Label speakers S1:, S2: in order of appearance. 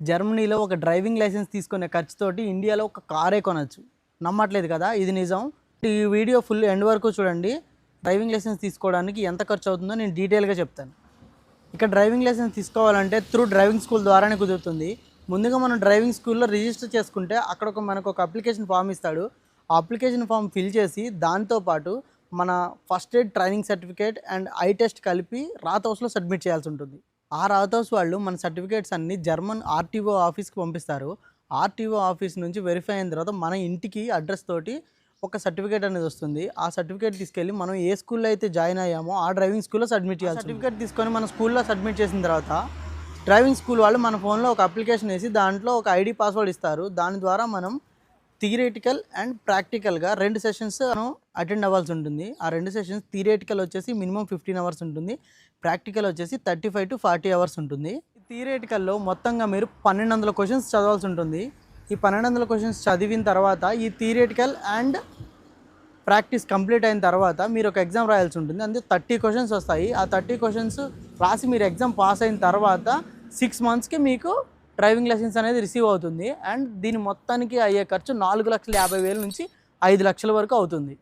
S1: జర్మనీలో ఒక driving licence తీసుకునే ఖర్చుతోటి ఇండియాలో ఒక కారే కొనచ్చు. నమ్మట్లేదు కదా? ఇది నిజం. ఈ వీడియో ఫుల్ ఎండ్ వరకు చూడండి. డ్రైవింగ్ లైసెన్స్ తీసుకోవడానికి ఎంత ఖర్చు అవుతుందో నేను డీటెయిల్గా చెప్తాను. ఇక్కడ డ్రైవింగ్ లైసెన్స్ తీసుకోవాలంటే త్రూ డ్రైవింగ్ స్కూల్ ద్వారానే కుదురుతుంది. ముందుగా మనం డ్రైవింగ్ స్కూల్లో రిజిస్టర్ చేసుకుంటే అక్కడ ఒక మనకు ఒక అప్లికేషన్ ఫామ్ ఇస్తాడు. ఆ అప్లికేషన్ ఫామ్ ఫిల్ చేసి దాంతోపాటు మన first aid training certificate and I test కలిపి రాత్ హౌస్లో సబ్మిట్ చేయాల్సి ఉంటుంది. ఆ రాత్ వాళ్ళు మన సర్టిఫికేట్స్ అన్ని జర్మన్ ఆర్టీఓ ఆఫీస్కి పంపిస్తారు. ఆర్టీఓ ఆఫీస్ నుంచి వెరిఫై అయిన తర్వాత మన ఇంటికి అడ్రస్ తోటి ఒక సర్టిఫికేట్ అనేది వస్తుంది. ఆ సర్టిఫికేట్ తీసుకెళ్ళి మనం ఏ స్కూల్లో అయితే జాయిన్ అయ్యామో ఆ డ్రైవింగ్ స్కూల్లో సబ్మిట్ చేయాలి సర్టిఫికేట్ తీసుకొని మన స్కూల్లో సబ్మిట్ చేసిన తర్వాత డ్రైవింగ్ స్కూల్ వాళ్ళు మన ఫోన్లో ఒక అప్లికేషన్ వేసి దాంట్లో ఒక ఐడి పాస్వర్డ్ ఇస్తారు. దాని ద్వారా మనం థియరేటికల్ అండ్ ప్రాక్టికల్గా రెండు సెషన్స్ మనం అటెండ్ అవ్వాల్సి ఉంటుంది. ఆ రెండు సెషన్స్ థియరేటికల్ వచ్చేసి మినిమం ఫిఫ్టీన్ అవర్స్ ఉంటుంది. ప్రాక్టికల్ వచ్చేసి thirty five to forty hours ఉంటుంది థియరేటికల్లో మొత్తంగా మీరు పన్నెండు వందల క్వశ్చన్స్ చదవాల్సి ఉంటుంది. ఈ పన్నెండు వందల క్వశ్చన్స్ చదివిన తర్వాత ఈ థియరేటికల్ అండ్ ప్రాక్టీస్ కంప్లీట్ అయిన తర్వాత మీరు ఒక ఎగ్జామ్ రాయాల్సి ఉంటుంది. అందుకే థర్టీ క్వశ్చన్స్ వస్తాయి. ఆ థర్టీ క్వశ్చన్స్ రాసి మీరు ఎగ్జామ్ పాస్ అయిన తర్వాత సిక్స్ మంత్స్కి మీకు డ్రైవింగ్ లైసెన్స్ అనేది రిసీవ్ అవుతుంది. అండ్ దీని మొత్తానికి అయ్యే ఖర్చు నాలుగు లక్షల యాభై వేల నుంచి ఐదు లక్షల వరకు అవుతుంది.